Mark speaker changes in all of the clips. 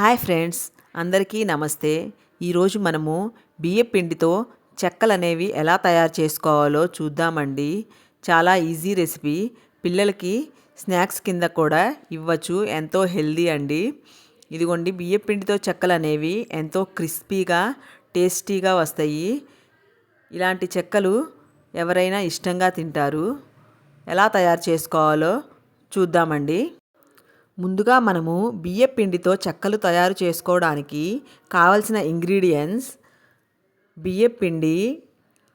Speaker 1: Hi friends అందరికీ నమస్తే. ఈరోజు మనము బియ్య పిండితో చెక్కలు అనేవి ఎలా తయారు చేసుకోవాలో చూద్దామండి. చాలా ఈజీ రెసిపీ. పిల్లలకి స్నాక్స్ కింద కూడా ఇవ్వచ్చు ఎంతో హెల్దీ అండి. ఇదిగోండి బియ్య పిండితో చెక్కలు అనేవి ఎంతో క్రిస్పీగా టేస్టీగా వస్తాయి. ఇలాంటి చెక్కలు ఎవరైనా ఇష్టంగా తింటారు. ఎలా తయారు చేసుకోవాలో చూద్దామండి. ముందుగా మనము బియ్య పిండితో చెక్కలు తయారు చేసుకోవడానికి కావలసిన ఇంగ్రీడియంట్స్ బియ్య పిండి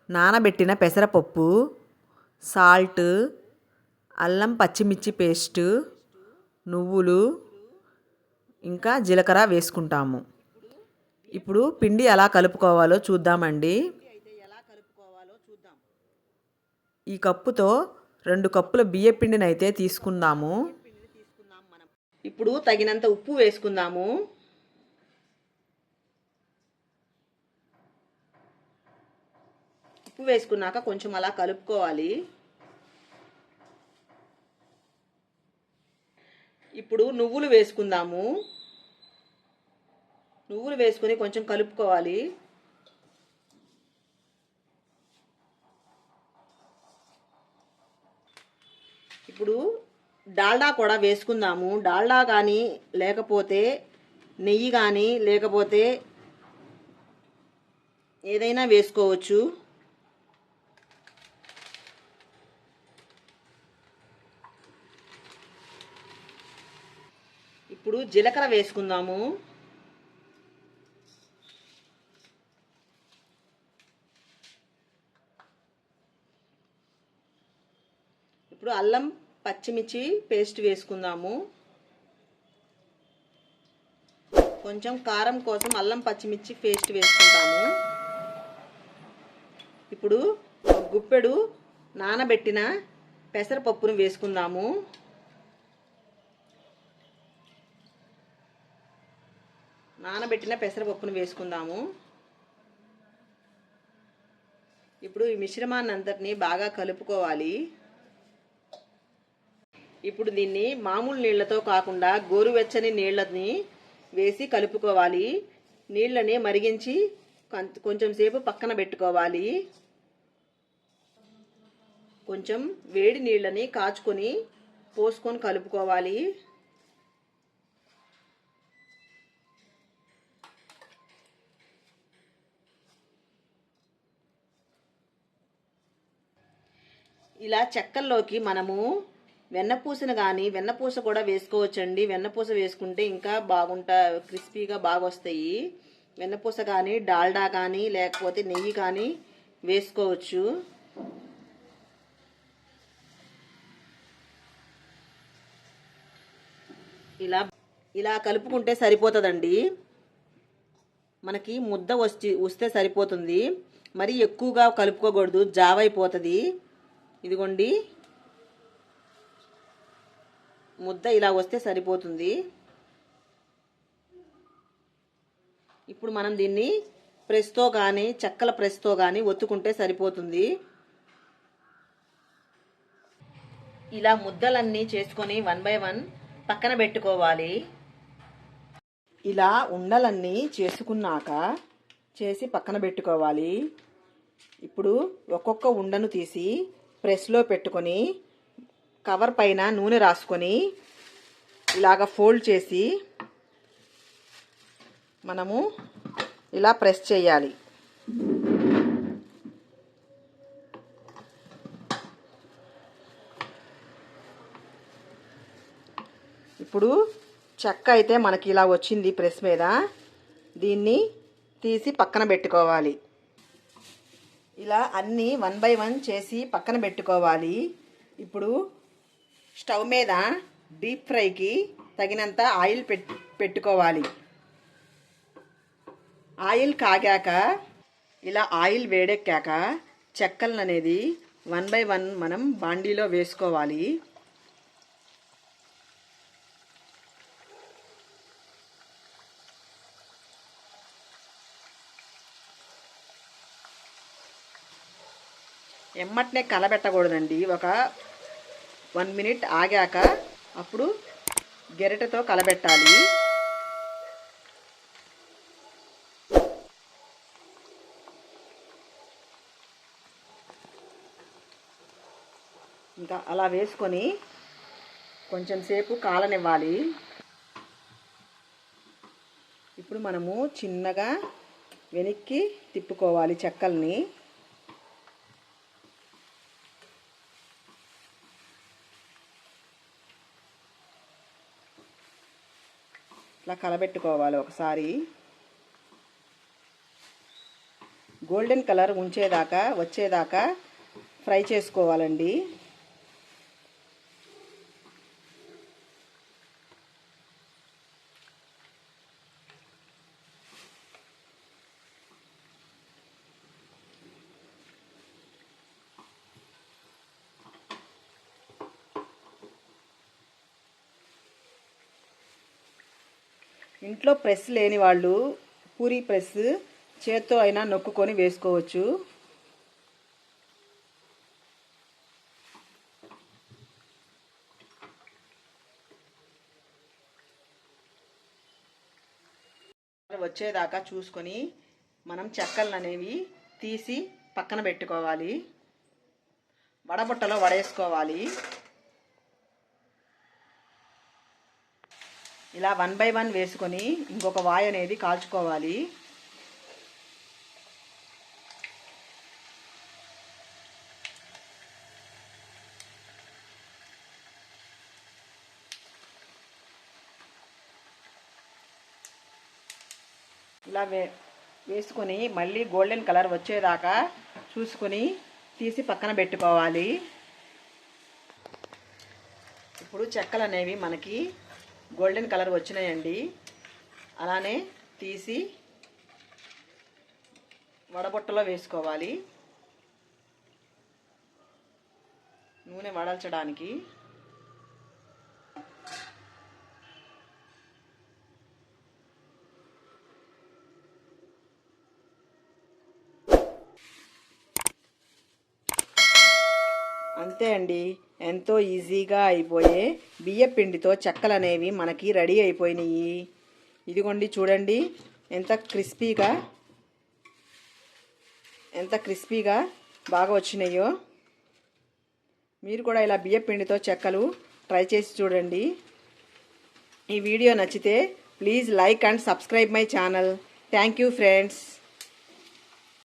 Speaker 1: నానబెట్టిన పెసరపప్పు సాల్ట్ అల్లం పచ్చిమిర్చి పేస్ట్ నువ్వులు ఇంకా జీలకర్ర వేసుకుంటాము. ఇప్పుడు పిండి ఎలా కలుపుకోవాలో చూద్దామండి. ఈ కప్పుతో రెండు కప్పుల బియ్య పిండిని అయితే తీసుకుందాము.
Speaker 2: ఇప్పుడు తగినంత ఉప్పు వేసుకుందాము. ఉప్పు వేసుకున్నాక కొంచెం అలా కలుపుకోవాలి. ఇప్పుడు నువ్వులు వేసుకుందాము. నువ్వులు వేసుకొని కొంచెం కలుపుకోవాలి. ఇప్పుడు డాల్డా కూడా వేసుకుందాము. డాల్డా కానీ లేకపోతే నెయ్యి కానీ లేకపోతే ఏదైనా వేసుకోవచ్చు. ఇప్పుడు జీలకర్ర వేసుకుందాము. ఇప్పుడు అల్లం పచ్చిమిర్చి పేస్ట్ వేసుకుందాము. కొంచెం కారం కోసం అల్లం పచ్చిమిర్చి పేస్ట్ వేసుకుంటాము. ఇప్పుడు గుప్పెడు నానబెట్టిన పెసరపప్పును వేసుకుందాము. నానబెట్టిన పెసరపప్పును వేసుకుందాము. ఇప్పుడు ఈ మిశ్రమాన్ని అంతటిని బాగా కలుపుకోవాలి. ఇప్పుడు దీన్ని మామూలు నీళ్ళతో కాకుండా గోరువెచ్చని నీళ్ళని వేసి కలుపుకోవాలి. నీళ్ళని మరిగించి కొంచెం సేపు పక్కన పెట్టుకోవాలి. కొంచెం వేడి నీళ్ళని కాచుకొని పోసుకొని కలుపుకోవాలి. ఇలా చెక్కల్లోకి మనము వెన్నపూసను కానీ వెన్నపూస కూడా వేసుకోవచ్చండి. వెన్నపూస వేసుకుంటే ఇంకా బాగుంటా క్రిస్పీగా బాగా వస్తాయి వెన్నపూస కానీ డాల్డా కానీ లేకపోతే నెయ్యి కానీ వేసుకోవచ్చు. ఇలా ఇలా కలుపుకుంటే సరిపోతుందండి. మనకి ముద్ద వచ్చి వస్తే సరిపోతుంది. మరి ఎక్కువగా కలుపుకోకూడదు. జావ అయిపోతుంది ఇదిగోండి. ముద్ద ఇలా వస్తే సరిపోతుంది. ఇప్పుడు మనం దీన్ని ప్రెస్తో కానీ చెక్కల ప్రెస్తో కానీ ఒత్తుకుంటే సరిపోతుంది. ఇలా ముద్దలన్నీ చేసుకొని వన్ బై వన్ పక్కన పెట్టుకోవాలి. ఇలా ఉండలన్నీ చేసుకున్నాక చేసి పక్కన పెట్టుకోవాలి. ఇప్పుడు ఒక్కొక్క ఉండను తీసి ప్రెస్లో పెట్టుకొని కవర్ పైన నూనె రాసుకొని ఇలాగ ఫోల్డ్ చేసి మనము ఇలా ప్రెస్ చేయాలి. ఇప్పుడు చెక్క అయితే మనకి ఇలా వచ్చింది ప్రెస్ మీద. దీన్ని తీసి పక్కన పెట్టుకోవాలి. ఇలా అన్నీ వన్ బై వన్ చేసి పక్కన పెట్టుకోవాలి. ఇప్పుడు స్టవ్ మీద డీప్ ఫ్రైకి తగినంత ఆయిల్ పెట్ పెట్టుకోవాలి. ఆయిల్ కాగాక ఇలా ఆయిల్ వేడెక్కాక చెక్కలను అనేది వన్ బై వన్ మనం బాండీలో వేసుకోవాలి. ఎమ్మటనే కలబెట్టకూడదండి. ఒక వన్ మినిట్ ఆగాక అప్పుడు గెరిటతో కలబెట్టాలి. ఇంకా అలా వేసుకొని కొంచెం సేపు కాలనివ్వాలి. ఇప్పుడు మనము చిన్నగా వెనక్కి తిప్పుకోవాలి చెక్కల్ని. ఇట్లా కలబెట్టుకోవాలి ఒకసారి. గోల్డెన్ కలర్ ఉంచేదాకా వచ్చేదాకా ఫ్రై చేసుకోవాలండి. ఇంట్లో ప్రెస్ లేని వాళ్ళు పూరి ప్రెస్ చేత్తో అయినా నొక్కుకొని వేసుకోవచ్చు. వచ్చేదాకా చూసుకొని మనం చెక్కలను అనేవి తీసి పక్కన పెట్టుకోవాలి. వడబుట్టలో వడేసుకోవాలి. ఇలా వన్ బై వన్ వేసుకొని ఇంకొక వాయ్ అనేది కాల్చుకోవాలి. ఇలా వే వేసుకొని మళ్ళీ గోల్డెన్ కలర్ వచ్చేదాకా చూసుకొని తీసి పక్కన పెట్టుకోవాలి. ఇప్పుడు చెక్కలు అనేవి మనకి గోల్డెన్ కలర్ వచ్చినాయండి. అలానే తీసి వడబొట్టలో వేసుకోవాలి. నూనె వడల్చడానికి. అంతే అండి. ఎంతో ఈజీగా అయిపోయే బియ్యపిండితో చెక్కలు అనేవి మనకి రెడీ అయిపోయినాయి. ఇదిగోండి చూడండి. ఎంత క్రిస్పీగా ఎంత క్రిస్పీగా బాగా వచ్చినాయో. మీరు కూడా ఇలా బియ్యపిండితో చెక్కలు ట్రై చేసి చూడండి. ఈ వీడియో నచ్చితే please like and subscribe my channel. Thank you friends.